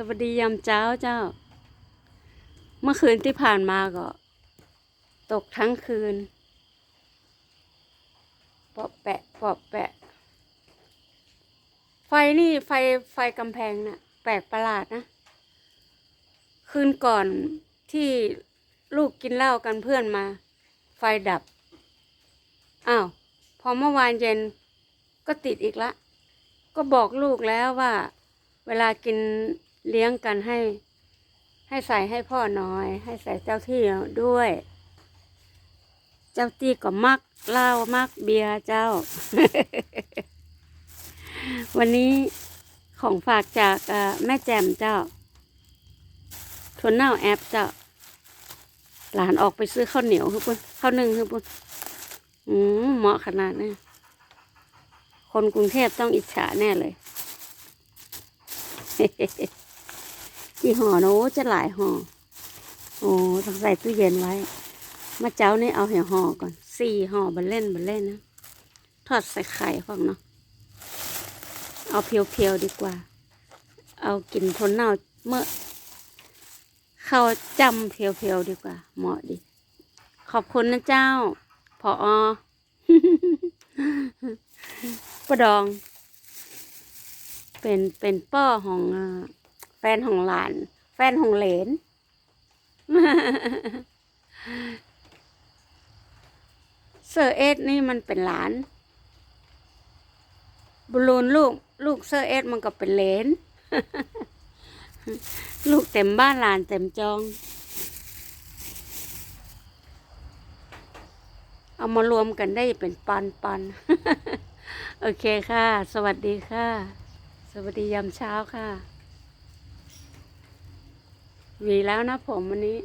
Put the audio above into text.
สวัสดียามเช้าเจ้า เมื่อคืนที่ผ่านมาก็ ตกทั้งคืนเปาะแปะเปาะแปะ ไฟนี่ไฟไฟกำแพงน่ะ แปลกประหลาดนะ คืนก่อนที่ลูกกินเหล้ากันเพื่อนมา ไฟดับ อ้าว พอเมื่อวานเย็นก็ติดอีกละ ก็บอกลูกแล้วว่า เวลากิน เลี้ยงกันให้ ให้ใส่ให้พ่อหน่อย ให้ใส่เจ้าที่ด้วย เจ้าที่ก็มักเหล้ามักเบียร์เจ้า วันนี้ของฝากจากแม่แจ่มเจ้าถั่วเน่าแอปเจ้า หลานออกไปซื้อข้าวเหนียวคือปุ่นข้าวนึ่งคือปุ่นอืมเหมาะขนาดนี้คนกรุงเทพต้องอิจฉาแน่เลย กี่ห่อโน้จะหลายห่อ โอ้ต้องใส่ตู้เย็นไว้ มาเจ้านี่เอาแห่ห่อก่อน สี่ห่อบันเล่นบันเล่นนะ ทอดใส่ไข่ฟังเนาะ เอาเพียวๆดีกว่า เอากินทนเน่าเมื่อ เข้าจำเพียวๆดีกว่า เหมาะดี ขอบคุณนะเจ้า พออประดอง เป็นเป็นป้อของอ่า แฟนของหลาน แฟนของเหลน เซอร์เอสนี่มันเป็นหลานบุลูนลูก ลูกเซอร์เอสมันก็เป็นเหลน ลูกเต็มบ้านหลานเต็มจอง เอามารวมกันได้เป็นปันปันโอเคค่ะ สวัสดีค่ะ สวัสดียามเช้าค่ะ มีแล้วนะผมวันนี้